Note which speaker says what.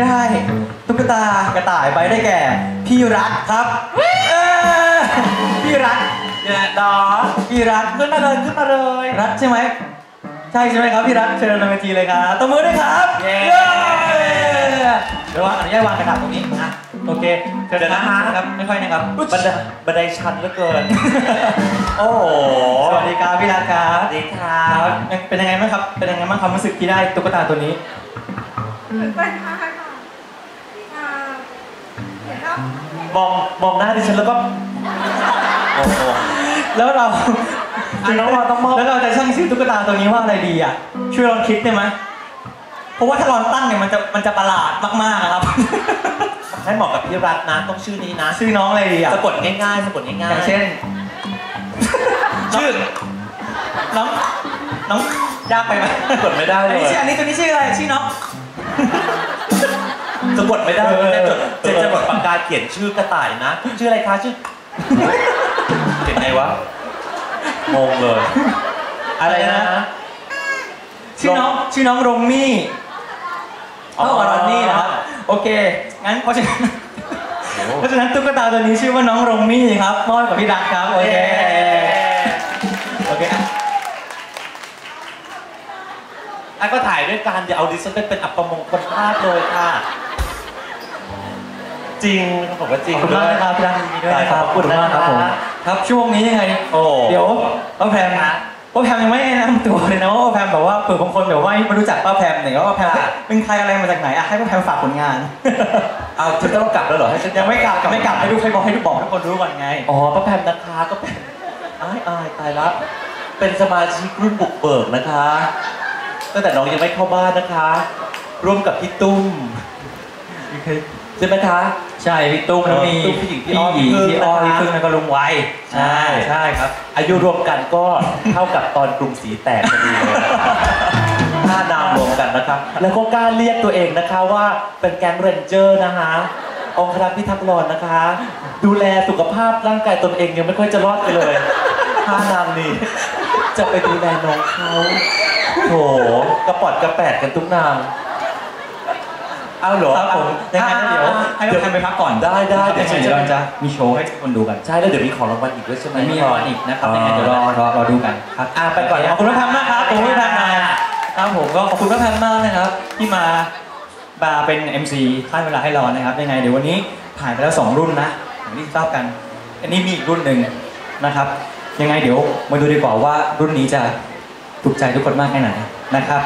Speaker 1: ได้ตุ๊กตากระต่ายไปได้แก่ พี่รัฐครับเอ้อพี่รัฐ
Speaker 2: เนี่ยดอ
Speaker 1: พี่รัฐ
Speaker 2: ขึ้นมาเลยขึ้นมาเลย
Speaker 1: รัฐใช่ไหมใช่ใช่ไหมครับพี่รัฐเชิญลงเวทีเลยครับตบมือด้วยครับ
Speaker 2: เย้
Speaker 1: เดี๋ยววางอนุญาตวางกระดาษตรงนี้อะโอเคเชิญ
Speaker 2: เดี๋ยวนะฮะ
Speaker 1: ครับไม่ค่อยนะครับ
Speaker 2: บันไดบันไดชันเหลือเกิน โอ้โห
Speaker 1: สวัสดีครับพี่รัฐครับ
Speaker 2: สวัสดีครั
Speaker 1: ครับบเป็นยังไงบ้างครับเป็นยังไงบ้างความรู้สึกที่ได้ตุ๊กตาตัวนี้
Speaker 3: ตื่นเต้นมาก
Speaker 2: มองมองหน้าดิฉันแล้วก็โอ้โห
Speaker 1: แล้วเรา
Speaker 2: อะน้องวาต้องมอบ
Speaker 1: แล้วเราจะช่างชื่อตุ๊กตาตัวนี้ว่าอะไรดีอะ ช่วยลองคิดได้ไหมเพราะว่าถ้าลองตั้งเนี่ยมันจะมันจะประหลาดมากๆอะครับ
Speaker 2: ให้เหมาะกับพี่รัตน์นะต้องชื่อนี้นะ
Speaker 1: ชื่อน้องอะไรดีอะ
Speaker 2: สะกดง่ายๆสะกดง่ายๆ
Speaker 1: อย่างเช่น
Speaker 2: ชื่อ
Speaker 1: น้องน้องยากไปไหม
Speaker 2: สะกดไม่ได้
Speaker 1: อัน
Speaker 2: เลย
Speaker 1: นี้ชื่ออันนี้ตัวนี้ชื่ออะไรชื่อน้อง
Speaker 2: สะกดไม่ได้
Speaker 1: เออ
Speaker 2: จะจด
Speaker 1: เอ
Speaker 2: จะ
Speaker 1: อ
Speaker 2: จะจดปากกาเขียนชื่อกระต่ายนะ ชื่ออะไรคะชื่อเขียนไงวะงงเลย อะไรนะ
Speaker 1: ชื่อน้องชื่อน้องโรมมี่
Speaker 2: อ๋อ
Speaker 1: เท่ากับรอนนี่นะครับ โอเค งั้นเพราะฉะนั้นเพราะฉะนั้นตุ๊กตาตัวนี้ชื่อว่าน้องโรมมี่ครับมอบให้กับพี่ดักครับ โอเค โอเคอะ
Speaker 2: อะก็ถ่ายด้วยกันเดี๋ยวเอาดิฉันไปเป็นอัปมงคลภาพเลยค่ะ จริงเขาบอกว่าจริ
Speaker 1: ข
Speaker 2: ง
Speaker 1: อบคุณมากนะครับพี่ดักยินดีด้วยนะครับ
Speaker 2: ขอบคุณ
Speaker 1: มากครับผม
Speaker 2: นะะ
Speaker 1: ครับช่วงนี้ยังไง
Speaker 2: โอ้
Speaker 1: เดี๋ยวป้าแพม
Speaker 2: ฮะ
Speaker 1: ป้าแพมยังไม่แนะนำตัวเลยนะว่าป้าแพมแบบว่าเผื่อบางคนแบบว่าไม่รู้จักป้าแพมเนี่ยว่าป้าแพม
Speaker 2: ค่ะ
Speaker 1: เป็นใครอะไรมาจากไหนอะให้ป้าแพมฝากผลงาน
Speaker 2: เอาฉันต้องกลับแล้วเหรอให้ฉัน
Speaker 1: ยังไม่กลับยังไม่กลับให้ดูใครบอกให้ดูบอกให้ทุกคนรู้ก่อนไง
Speaker 2: อ๋อป้าแพมนะคะก็เป็นอายอายตายละเป็นสมาชิกรุ่นบุกเบิกนะคะตั้งแต่น้องยังไม่เข้าบ้านนะคะ ร่วมกับพี่ตุ้ม ใช่ไหมคะ
Speaker 1: ใช่พี่ตุ้มแล้วมี
Speaker 2: ตุ้มผู้หญิงพี่อ้อม
Speaker 1: หญิง
Speaker 2: พี่
Speaker 1: พี่
Speaker 2: พึ่ง
Speaker 1: อ้อม
Speaker 2: นะคะ
Speaker 1: พี่พึ่งแล้วก็ลุงไว้
Speaker 2: ใช่
Speaker 1: ใช่ครับ
Speaker 2: อายุรวมกันก็เท่ากับตอนกรุงศรีแตกพอดีเลยถ้านามรวมกันนะครับ แล้วก็กล้าเรียกตัวเองนะคะว่าเป็นแก๊งเรนเจอร์นะคะองครักษ์พิทักษ์รอนนะคะ ดูแลสุขภาพร่างกายตนเองยังไม่ค่อยจะรอดไปเลยถ้านามนี้จะไปดูแลน้องเขาโถกระปอดกระแปดกันทุกนางเอาเหรอ
Speaker 1: ครับผมยังไงนะเดี๋ยวให้ป้าแพมไปพักก่อน
Speaker 2: ได้ได้
Speaker 1: เดี๋ยวเดี๋ยวเราจะมีโชว์ให้ทุกคนดูกัน
Speaker 2: ใช่แล้วเดี๋ยวมีของรางวัลอีกด้วยใช่ไหม
Speaker 1: มีรางวัลอีกนะครับยังไงเดี๋ยวรอรอรอดูกันครับ
Speaker 2: อะไปก่อน
Speaker 1: ขอบคุณพระแพมมากครับขอบคุณพระแพมมาครับผมก็ขอบคุณพระแพมมากนะครับ ที่มามาเป็น MC ค่ายเวลาให้เรานะครับยังไงเดี๋ยววันนี้ผ่านไปแล้วสองรุ่นนะอย่างที่ทราบกัน อันนี้มีอีกรุ่นหนึ่งนะครับ ยังไงเดี๋ยวมาดูดีกว่าว่ารุ่นนี้จะถูกใจทุกคนมากแค่ไหนนะครับ